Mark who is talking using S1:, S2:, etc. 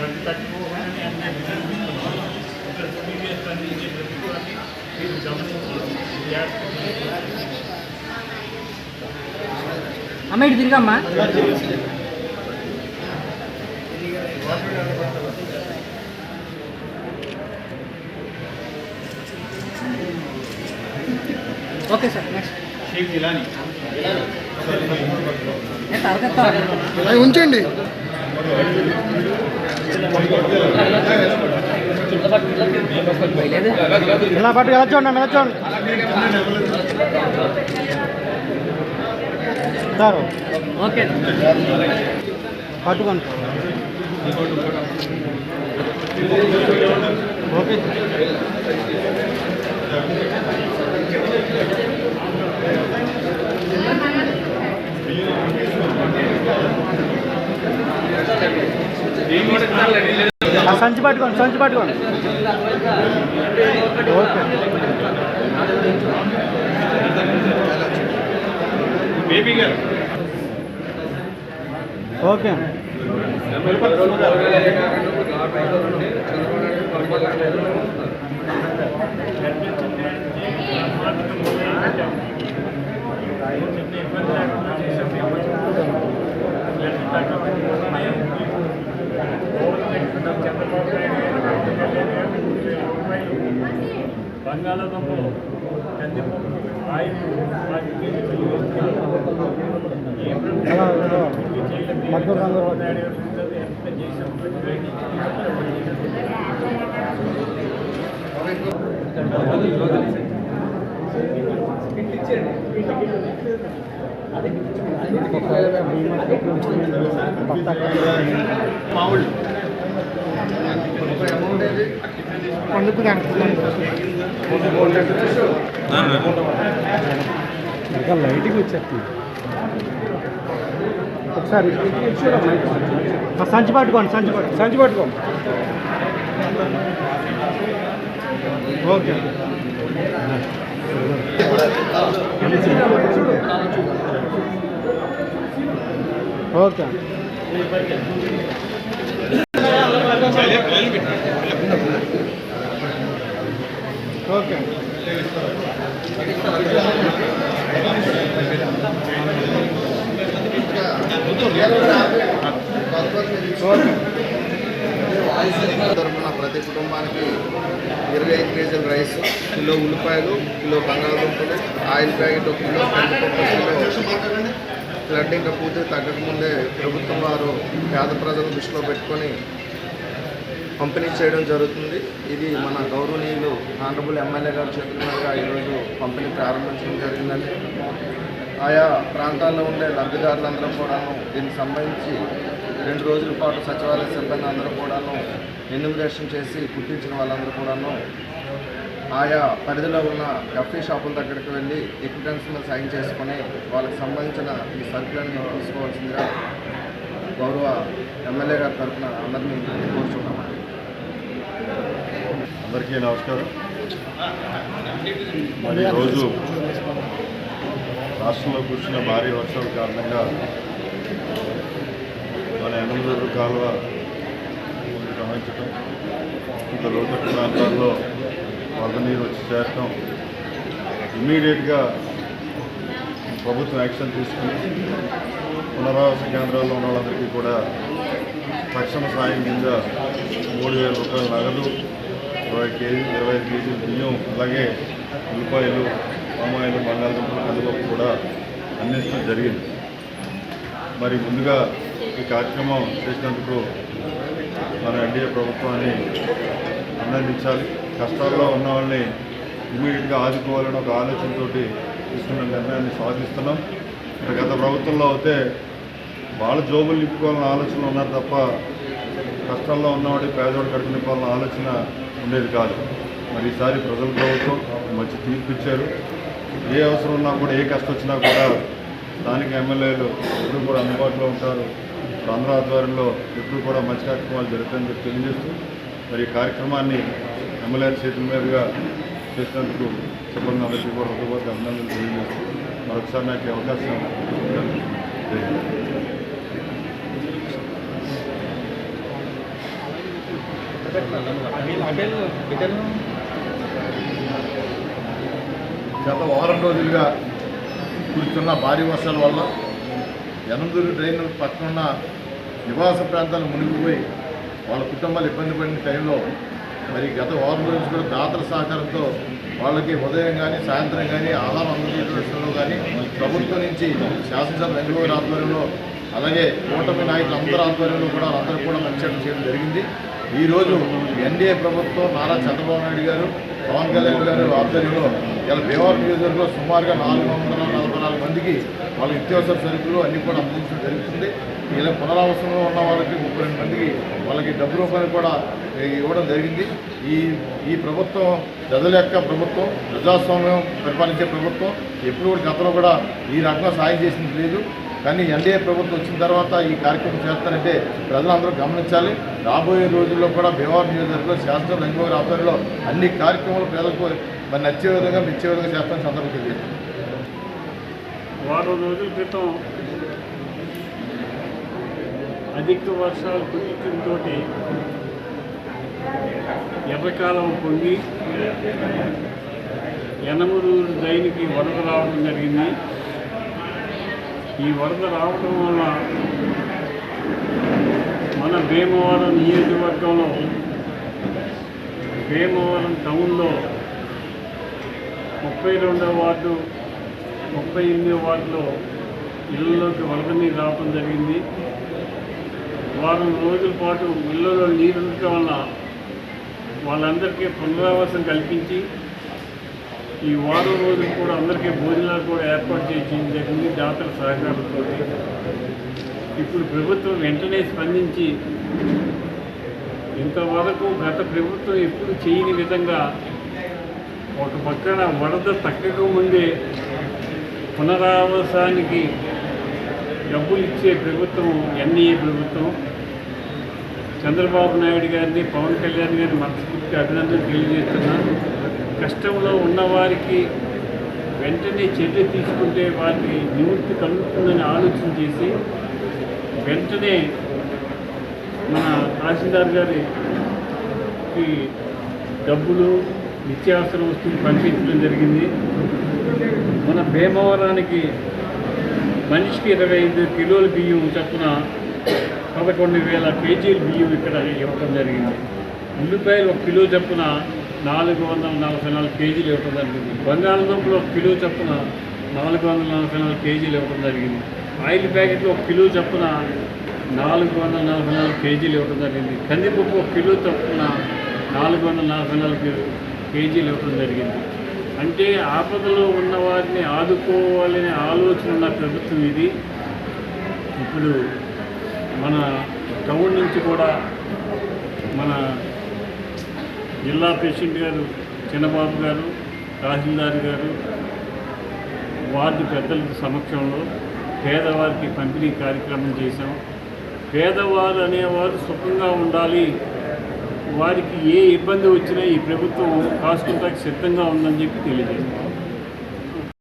S1: ఇక్కడ అందించే ప్రతి మీరు
S2: అమ్మ ఇటు తిరిగమ్మా. ఓకే సార్ నెక్స్ట్
S1: షేక్
S2: తరగతి
S3: ఉంచండి. ఇలా పట్టు? ఎలా చూడండి ఎలా చూడండి? సార్.
S2: ఓకే.
S3: పట్టుకోండి. ఓకే. సంచి పట్టుకోండి సంచి పట్టుకోండి. ఓకే.
S1: బేబీ గారు.
S3: ఓకే.
S1: చిన్న ఇబ్బంది లేకుండా చేసాం బ్లడ్ తగ్గకుండా గవర్నమెంట్ చంద్రబాబు నాయుడు గారు పవన్ కళ్యాణ్ గారు మూడు వేల రూపాయలు బంగాళాదుంపలు కందిపప్పు ఆయిల్ పాతి కేజీలు చంద్రబాబు నాయుడు ఎంత చేసాం మామూలు
S3: ఇంకా లైటింగ్ వచ్చేస్తుంది. ఒకసారి. సంచి పట్టుకోండి సంచి పట్టు సంచి పట్టుకోండి. ఓకే. ఓకే.
S4: తరఫున ప్రతి కుటుంబానికి ఇరవై ఐదు కేజీల రైస్ కిలో ఉల్లిపాయలు కిలో బంగాళదుంపలు ఆయిల్ ప్యాకెట్ ఒక కిలో ఫ్లడ్ బ్లడ్ ఇంకా పూర్తి తగ్గకముందే ప్రభుత్వం వారు పేద ప్రజలను దృష్టిలో పెట్టుకొని పంపిణీ చేయడం జరుగుతుంది. ఇది మన గౌరవనీయులు ఆనరబుల్ ఎమ్మెల్యే గారి చేతుల మీదుగా ఈరోజు పంపిణీ ప్రారంభించడం జరిగిందండి. ఆయా ప్రాంతాల్లో ఉండే లబ్ధిదారులందరూ కూడాను దీనికి సంబంధించి రెండు రోజుల పాటు సచివాలయ సిబ్బంది అందరూ కూడాను ఎన్యూమినేషన్ చేసి గుర్తించిన వాళ్ళందరూ కూడాను ఆయా పరిధిలో ఉన్న ఎఫ్ఈ షాపుల దగ్గరికి వెళ్ళి ఎక్విటెన్స్ మీద సైన్ చేసుకొని వాళ్ళకి సంబంధించిన ఈ సరుకులన్నీ తీసుకోవాల్సిందిగా గౌరవ ఎమ్మెల్యే గారి తరఫున అందరినీ కోరుచున్నామండి.
S5: అందరికీ నమస్కారం. మరి ఈరోజు రాష్ట్రంలో కురిసిన భారీ వర్షాల కారణంగా మన ఎనమదూరు కాలువ గమనించటం. ఇంకా లోతట్టు ప్రాంతాల్లో వరద నీరు వచ్చి చేరటం. ఇమ్మీడియట్గా ప్రభుత్వం యాక్షన్ తీసుకుని పునరావాస కేంద్రాల్లో ఉన్న వాళ్ళందరికీ కూడా తక్షణ సాయం కింద మూడు వేల రూపాయల నగదు ఇరవై కేజీ ఇరవై ఐదు కేజీలు బియ్యం అలాగే ఉల్లిపాయలు పామాయిలు బంగాళదుంపల కందిపప్పు కూడా అందించడం జరిగింది. మరి ముందుగా ఈ కార్యక్రమం చేసినందుకు మన ఎన్డీఏ ప్రభుత్వాన్ని అభినందించాలి. కష్టాల్లో ఉన్న వాళ్ళని ఇమీడియట్గా ఆదుకోవాలని ఒక ఆలోచనతో తీసుకున్న నిర్ణయాన్ని సాధిస్తున్నాం. మరి గత ప్రభుత్వంలో అయితే వాళ్ళ జోబులు నింపుకోవాలన్న ఆలోచన ఉన్నారు తప్ప కష్టాల్లో ఉన్నవాడి పేదవాడు కడుపు నింపాలన్న ఆలోచన ఉండేది కాదు. మరి ఈసారి ప్రజల ప్రభుత్వం మంచి తీర్పు ఇచ్చారు. ఏ అవసరం ఉన్నా కూడా ఏ కష్టం వచ్చినా కూడా స్థానిక ఎమ్మెల్యేలు ఎప్పుడు కూడా అందుబాటులో ఉంటారు. ఆంధ్ర ఆధ్వర్యంలో ఎప్పుడు కూడా మంచి కార్యక్రమాలు జరుగుతాయని చెప్పి తెలియజేస్తూ మరి ఈ కార్యక్రమాన్ని ఎమ్మెల్యే చేతుల మీదుగా చేసినందుకు సిబ్బంది అందరికీ కూడా హృదయపూర్వక అభినందనలు తెలియజేస్తూ మరొకసారి నాకు అవకాశం ఇచ్చినందుకు
S6: గత వారం రోజులుగా కురుస్తున్న భారీ వర్షాల వల్ల ఎనందూరు డ్రైన్ పక్కన ఉన్న నివాస ప్రాంతాలు మునిగిపోయి వాళ్ళ కుటుంబాలు ఇబ్బంది పడిన టైంలో మరి గత వారం రోజు కూడా దాతల సహకారంతో వాళ్ళకి ఉదయం కానీ సాయంత్రం కానీ ఆహారం అందజేయడం విషయంలో కానీ ప్రభుత్వం నుంచి శాసనసభ వెంకటబాబు ఆధ్వర్యంలో అలాగే కూటమి నాయకులు అందరి ఆధ్వర్యంలో కూడా అందరూ కూడా మంచి చేయడం జరిగింది. ఈరోజు ఎన్డీఏ ప్రభుత్వం నారా చంద్రబాబు నాయుడు గారు పవన్ కళ్యాణ్ గారు ఆధ్వర్యంలో ఇలా భీమవరం నియోజకవర్గంలో సుమారుగా నాలుగు వందల నలభై నాలుగు మందికి వాళ్ళ నిత్యావసర సరుకులు అన్నీ కూడా అందించడం జరుగుతుంది. ఇలా పునరావసరంలో ఉన్న వాళ్ళకి ముప్పై రెండు మందికి వాళ్ళకి డబ్బు రూపాయలు కూడా ఇవ్వడం జరిగింది. ఈ ఈ ప్రభుత్వం ప్రజల యొక్క ప్రభుత్వం ప్రజాస్వామ్యం పరిపాలించే ప్రభుత్వం ఎప్పుడు కూడా గతంలో కూడా ఈ రకంగా సాయం చేసింది లేదు. కానీ ఎన్డీఏ ప్రభుత్వం వచ్చిన తర్వాత ఈ కార్యక్రమం చేస్తారంటే ప్రజలందరూ గమనించాలి. రాబోయే రోజుల్లో కూడా భీమవరం నియోజకవర్గంలో శాసన రంగవారి ఆధ్వర్యంలో అన్ని కార్యక్రమాలు ప్రజలకు మరి నచ్చే విధంగా మెచ్చే విధంగా చేస్తామని సందర్భం తెలియజేస్తాం
S1: వారం రోజుల క్రితం అధిక వర్షాలు కురియడంతో ఎర్రకాలం పొంగి యనమరూరు దైనికి వరద రావడం జరిగింది. ఈ వరద రావడం వల్ల మన భీమవరం నియోజకవర్గంలో భీమవరం టౌన్లో ముప్పై రెండవ వార్డు ముప్పై ఎనిమిదో వార్డులో ఇళ్ళలోకి వరద నీరు రావడం జరిగింది. వారం రోజుల పాటు ఇళ్ళలో నీరు ఉండటం వల్ల వాళ్ళందరికీ పునరావాసం కల్పించి ఈ వారం రోజులు కూడా అందరికీ భోజనాలు కూడా ఏర్పాటు చేయడం జరిగింది దాతల సహకారంతో ఇప్పుడు ప్రభుత్వం వెంటనే స్పందించి ఇంతవరకు గత ప్రభుత్వం ఎప్పుడు చేయని విధంగా ఒక పక్కన వరద తగ్గక ముందే పునరావాసానికి డబ్బులు ఇచ్చే ప్రభుత్వం ఎన్ఏ ప్రభుత్వం చంద్రబాబు నాయుడు గారిని పవన్ కళ్యాణ్ గారిని మనస్ఫూర్తిగా అభినందనలు తెలియజేస్తున్నాను కష్టంలో ఉన్నవారికి వెంటనే చర్య తీసుకుంటే వారికి నివృత్తి కలుగుతుందని ఆలోచన చేసి వెంటనే మన తహసీల్దార్ గారికి డబ్బులు నిత్యావసర వస్తువులు పంపించడం జరిగింది. మన భీమవరానికి మనిషికి ఇరవై ఐదు కిలోల బియ్యం చొప్పున పదకొండు వేల కేజీల బియ్యం ఇక్కడ ఇవ్వడం జరిగింది. ఉల్లిపాయలు ఒక కిలో చొప్పున నాలుగు వందల నలభై నాలుగు కేజీలు ఇవ్వడం జరిగింది. బంగాళదుంపలు ఒక కిలో చొప్పున నాలుగు వందల నలభై నాలుగు కేజీలు ఇవ్వడం జరిగింది. ఆయిల్ ప్యాకెట్లు ఒక కిలో చొప్పున నాలుగు వందల నలభై నాలుగు కేజీలు ఇవ్వడం జరిగింది. కందిపప్పు ఒక కిలో చొప్పున నాలుగు వందల నలభై నాలుగు కేజీలు ఇవ్వడం జరిగింది. అంటే ఆపదలో ఉన్న వారిని ఆదుకోవాలనే ఆలోచన ఉన్న ప్రభుత్వం ఇది. ఇప్పుడు మన టౌన్ నుంచి కూడా మన జిల్లా ప్రెసిడెంట్ గారు చిన్నబాబు గారు తహసీల్దార్ గారు వార్డు పెద్దల సమక్షంలో పేదవారికి పంపిణీ కార్యక్రమం చేశాం. పేదవారు అనేవారు సుఖంగా ఉండాలి. వారికి ఏ ఇబ్బంది వచ్చినా ఈ ప్రభుత్వం కాసుకుంటానికి సిద్ధంగా ఉందని చెప్పి తెలియజేస్తాం